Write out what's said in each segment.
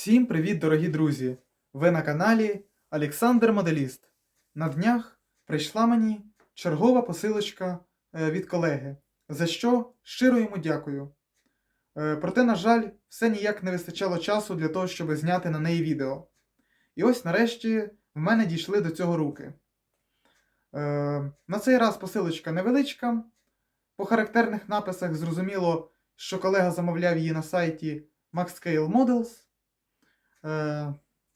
Всім привіт, дорогі друзі! Ви на каналі Олександр Моделіст. На днях прийшла мені чергова посилочка е, від колеги, за що щиро йому дякую. Е, Проте, на жаль, все ніяк не вистачало часу для того, щоб зняти на неї відео. І ось нарешті в мене дійшли до цього руки. Е, На цей раз посилочка невеличка. По характерних написах зрозуміло, що колега замовляв її на сайті MaxScale Models. Е,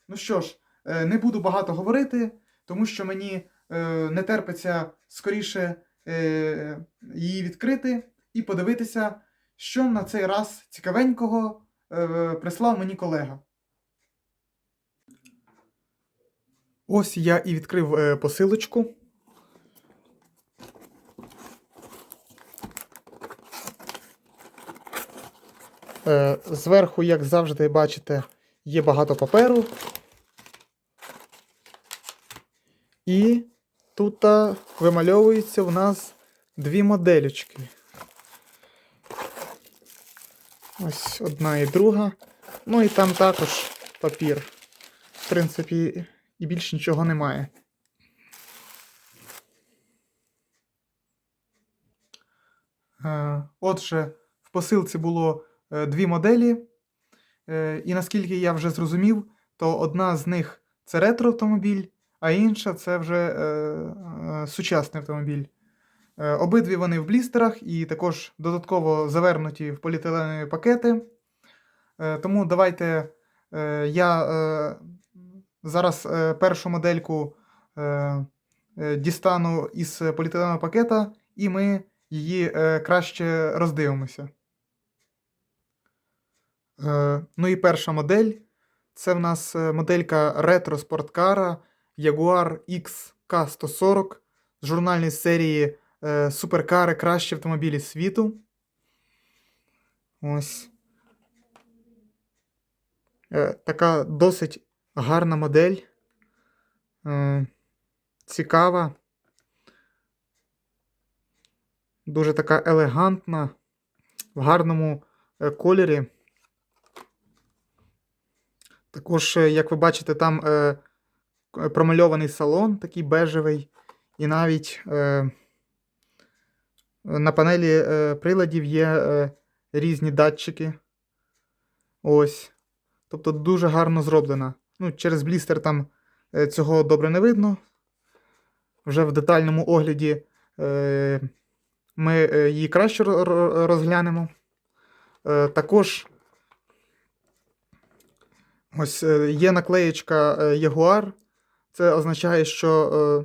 ну що ж, е, не буду багато говорити, тому що мені е, не терпиться скоріше е, її відкрити і подивитися, що на цей раз цікавенького е, прислав мені колега. Ось я і відкрив е, посилочку. Е, Зверху, як завжди, бачите, є багато паперу. І тут вимальовуються в нас дві моделечки. Ось одна і друга. Ну і там також папір. В принципі, і більше нічого немає. Е, Отже, в посилці було е, дві моделі. Е, І наскільки я вже зрозумів, то одна з них це ретро-автомобіль, а інша це вже е, е, сучасний автомобіль. Обидві вони в блістерах і також додатково завернуті в поліетиленові пакети. Тому давайте я зараз першу модельку дістану із поліетиленового пакета, і ми її краще роздивимося. Е, Ну і перша модель це в нас е, моделька ретро спорткара Jaguar XK140 з журнальної серії е, Суперкари Кращі автомобілі світу. Ось. Така досить гарна модель. Цікава. Дуже така елегантна, в гарному кольорі. Також, е, як ви бачите, там е, промальований салон, такий бежевий, і навіть е, на панелі е, приладів є е, різні датчики. Ось. Тобто дуже гарно зроблена. Ну, через блістер там е, цього добре не видно. Вже в детальному огляді е, ми е, її краще ро- ро- розглянемо. Е, також Ось е, є наклеєчка е, Jaguar. Це означає, що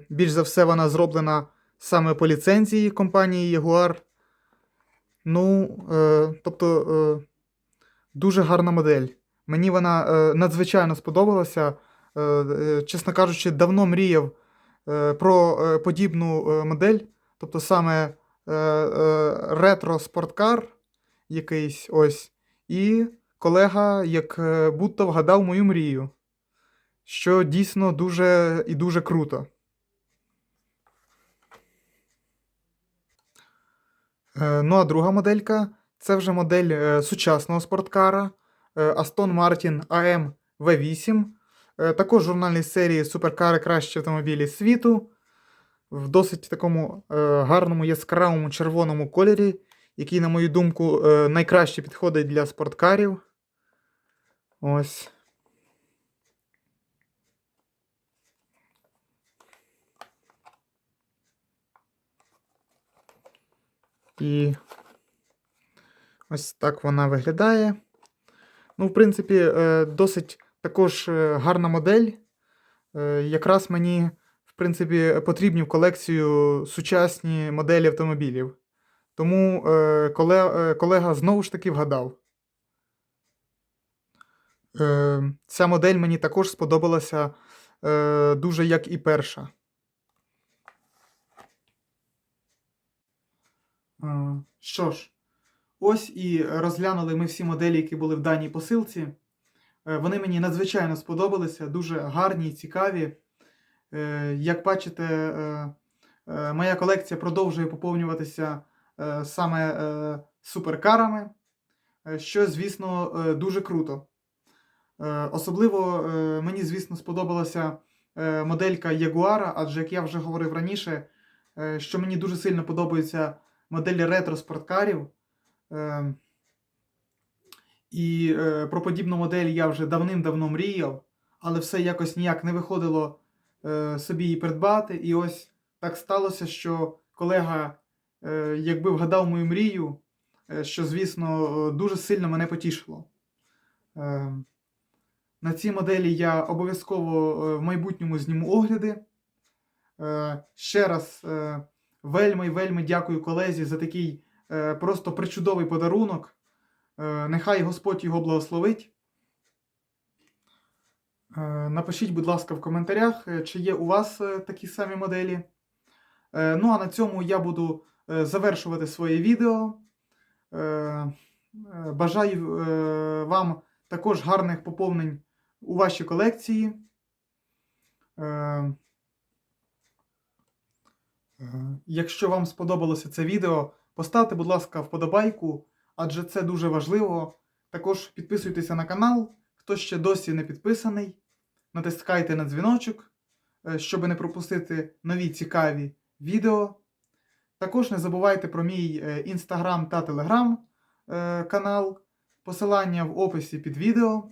е, більш за все вона зроблена саме по ліцензії компанії Jaguar. Ну, е, тобто, е, дуже гарна модель. Мені вона е, надзвичайно сподобалася. Е, е, чесно кажучи, давно мріяв е, про е, подібну е, модель. Тобто саме е, е, ретро-спорткар якийсь ось. І колега як е, будто вгадав мою мрію, що дійсно дуже і дуже круто. Е, Ну, а друга моделька це вже модель е, сучасного спорткара Aston Martin AM V8. Е, Також журнальній серії Суперкари Кращі автомобілі світу. В досить такому гарному яскравому червоному кольорі, який, на мою думку, найкраще підходить для спорткарів. Ось. І ось так вона виглядає. Ну, в принципі, е, досить також е, гарна модель. Е, Якраз мені, в принципі, потрібні в колекцію сучасні моделі автомобілів. Тому коле- колега знову ж таки вгадав. Е, Ця модель мені також сподобалася е, дуже як і перша. Е, Що ж, ось і розглянули ми всі моделі, які були в даній посилці. Е, Вони мені надзвичайно сподобалися, дуже гарні і цікаві. Е, Як бачите, е, е, моя колекція продовжує поповнюватися е, саме е, суперкарами, е, що, звісно, е, дуже круто. Е, Особливо е, мені, звісно, сподобалася е, моделька Ягуара, адже як я вже говорив раніше, що мені дуже сильно подобаються моделі ретро-спорткарів. Е, І про подібну модель я вже давним-давно мріяв, але все якось ніяк не виходило собі її придбати. І ось так сталося, що колега, якби вгадав мою мрію, що, звісно, дуже сильно мене потішило. На цій моделі я обов'язково е, в майбутньому зніму огляди. Е, Ще раз е, вельми вельми дякую колезі за такий просто причудовий подарунок. Нехай Господь його благословить. Напишіть, будь ласка, в коментарях, чи є у вас такі самі моделі. Ну, а на цьому я буду завершувати своє відео. Бажаю вам також гарних поповнень у вашій колекції. Е, е, Якщо вам сподобалося це відео, поставте, будь ласка, вподобайку, адже це дуже важливо. Також підписуйтеся на канал, хто ще досі не підписаний. Натискайте на дзвіночок, е, щоб не пропустити нові цікаві відео. Також не забувайте про мій інстаграм та телеграм канал. Посилання в описі під відео.